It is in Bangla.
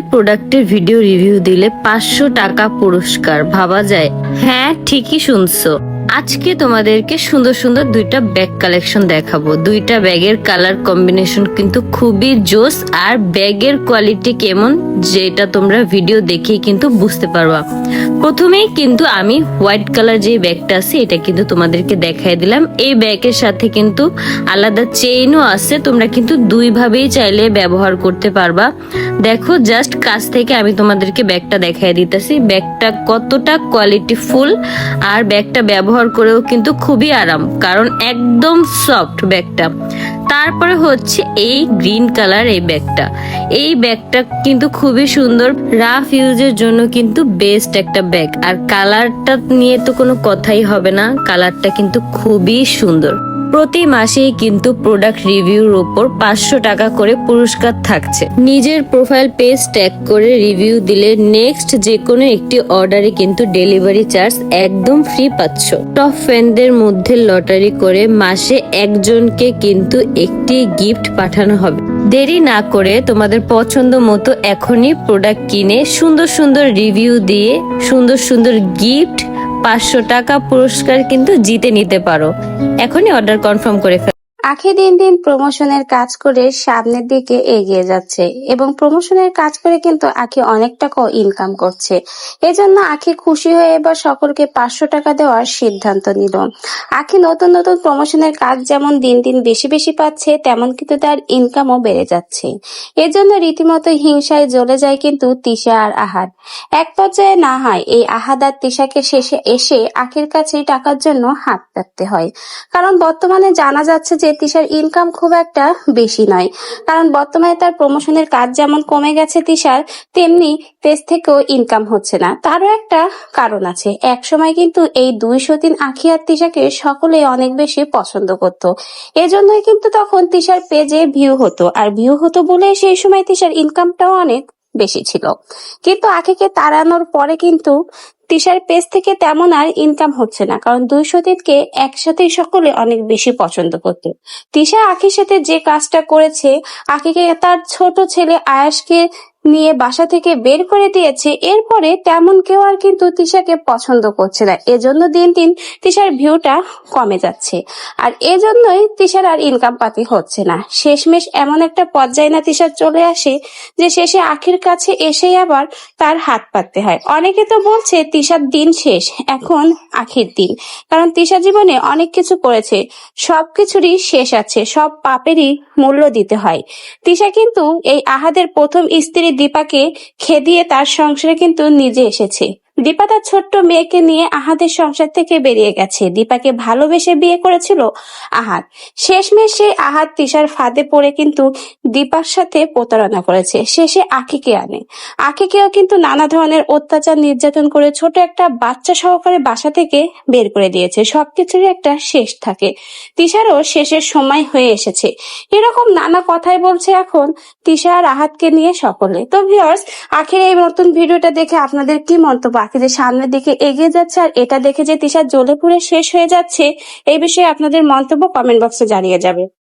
প্রোডাক্টের ভিডিও রিভিউ দিলে পাঁচশো টাকা পুরস্কার ভাবা যায়। হ্যাঁ ঠিকই শুনছো। আজকে তোমাদেরকে সুন্দর সুন্দর দুইটা ব্যাগ কালেকশন দেখাবো। দুইটা ব্যাগের কালার কম্বিনেশন কিন্তু খুবই জোস আর ব্যাগের কোয়ালিটি কেমন যেটা তোমরা ভিডিও দেখেই কিন্তু বুঝতে পারবা। প্রথমেই কিন্তু আমি হোয়াইট কালার যে ব্যাগটা আছে, এটা কিন্তু তোমাদেরকে দেখাই দিলাম। এই ব্যাগের সাথে কিন্তু আলাদা চেইনও আছে, তোমরা কিন্তু দুই ভাবেই চাইলে ব্যবহার করতে পারবা। দেখো জাস্ট কাছ থেকে আমি তোমাদেরকে ব্যাগটা দেখাই দিতেছি। ব্যাগটা কতটা কোয়ালিটি ফুল আর ব্যাগটা ব্যবহার করেও কিন্তু খুবই আরাম, কারণ একদম সফট ব্যাগটা। তারপরে হচ্ছে এই গ্রিন কালার এই ব্যাগটা। এই ব্যাগটা কিন্তু খুবই সুন্দর রাফ ইউজের জন্য কিন্তু বেস্ট একটা ব্যাগ আর কালারটা নিয়ে তো কোনো কথাই হবে না কালারটা কিন্তু খুবই সুন্দর। প্রতি মাসেই কিন্তু প্রোডাক্ট রিভিউর উপর পাঁচশো টাকা করে পুরস্কার থাকছে। নিজের প্রোফাইল পেজ ট্যাগ করে রিভিউ দিলে নেক্সট যে কোনো একটি অর্ডারে কিন্তু ডেলিভারি চার্জ একদম ফ্রি পাচ্ছ। টপ ফ্যানদের মধ্যে লটারি করে মাসে একজনকে কিন্তু একটি গিফট পাঠানো হবে। দেরি না করে তোমাদের পছন্দ মতো এখনই প্রোডাক্ট কিনে সুন্দর সুন্দর রিভিউ দিয়ে সুন্দর সুন্দর গিফট পাঁচশো টাকা পুরস্কার কিন্তু জিতে নিতে পারো। এখনই অর্ডার কনফার্ম করে ফেলো। আখি দিন দিন প্রমোশনের কাজ করে সামনের দিকে এগিয়ে যাচ্ছে এবং প্রমোশনের কাজ করে কিন্তু আখি অনেক টাকা ইনকাম করছে। এজন্য আখি খুশি হয়ে এবার সকলকে পাঁচশো টাকা দেওয়ার সিদ্ধান্ত নিল। আখি নতুন নতুন প্রমোশনের কাজ যেমন দিন দিন বেশি বেশি পাচ্ছে, তেমন কিন্তু তার ইনকামও বেড়ে যাচ্ছে। এজন্য রীতিমতো হিংসায় জ্বলে যায় কিন্তু তিশা আর আহাদ এক পর্যায়ে না হয় এই আহাদ আর তিশাকে শেষে এসে আখির কাছে টাকার জন্য হাত পাততে হয়। কারণ বর্তমানে জানা যাচ্ছে যে তিশার ইনকাম খুব একটা বেশি নয়। কারণ বর্তমানে তার প্রমোশনের কাজ যেমন কমে গেছে তিশার, তেমনি পেজ থেকেও ইনকাম হচ্ছে না। তারও একটা কারণ আছে। এক সময় কিন্তু এই দুইশো তিন আখি আর তিশাকে সকলে অনেক বেশি পছন্দ করত। এজন্যই কিন্তু তখন তিশার পেজে ভিউ হতো। আর ভিউ হতো বলে সেই সময় তিশার ইনকামটাও অনেক বেশি ছিল। কিন্তু আখিকে তাড়ানোর পরে কিন্তু তিশার পেজ থেকে তেমন আর ইনকাম হচ্ছে না, কারণ দুই তিনকে একসাথে সকলে অনেক বেশি পছন্দ করত। তিশা আখির সাথে যে কাজটা করেছে আখিকে তার ছোট ছেলে আয়াসকে নিয়ে বাসা থেকে বের করে দিয়েছে। এরপরে তেমন কেউ আর কিন্তু তিশাকে পছন্দ করছে না। এজন্য দিন দিন তিশার ভিউটা কমে যাচ্ছে। আর এজন্যই তিশার আর ইনকাম পাতি হচ্ছে না। শেষমেশ এমন একটা পর্যায়ে না তিশার চলে আসে যে শেষে আখির কাছে এসেই আবার তার হাত পাততে হয়। অনেকে তো বলছে তিশার দিন শেষ, এখন আখির দিন। কারণ তিশা জীবনে অনেক কিছু করেছে, সবকিছুরই শেষ আছে, সব পাপেরই মূল্য দিতে হয়। তিশা কিন্তু এই আহাদের প্রথম স্ত্রী দীপাকে খেদিয়ে তার সংসারে কিন্তু নিজে এসেছে। দীপা তার ছোট্ট মেয়েকে নিয়ে আহাদের সংসার থেকে বেরিয়ে গেছে। দীপাকে ভালোবেসে বিয়ে করেছিল আহাদ। শেষমেশ সেই আহাদ তিশার ফাঁদে পড়ে কিন্তু দীপার সাথে প্রতারণা করেছে। শেষে আখিকে আনে। আখিকেও কিন্তু নানা ধরনের অত্যাচার, নির্যাতন করে ছোট একটা বাচ্চা সহকারে বাসা থেকে বের করে দিয়েছে। সবকিছুরই একটা শেষ থাকে। তিশারও শেষের সময় হয়ে এসেছে। এরকম নানা কথাই বলছে এখন তিশা আর আহাতকে নিয়ে সকলে। তো ভিউয়ার্স আখের এই নতুন ভিডিওটা দেখে আপনাদের কি মন্তব্য? যে সামনের দিকে এগিয়ে যাচ্ছে আর এটা দেখে যে তিশা জ্বলে পুড়ে শেষ হয়ে যাচ্ছে, এই বিষয়ে আপনাদের মন্তব্য কমেন্ট বক্সে জানিয়ে যাবে।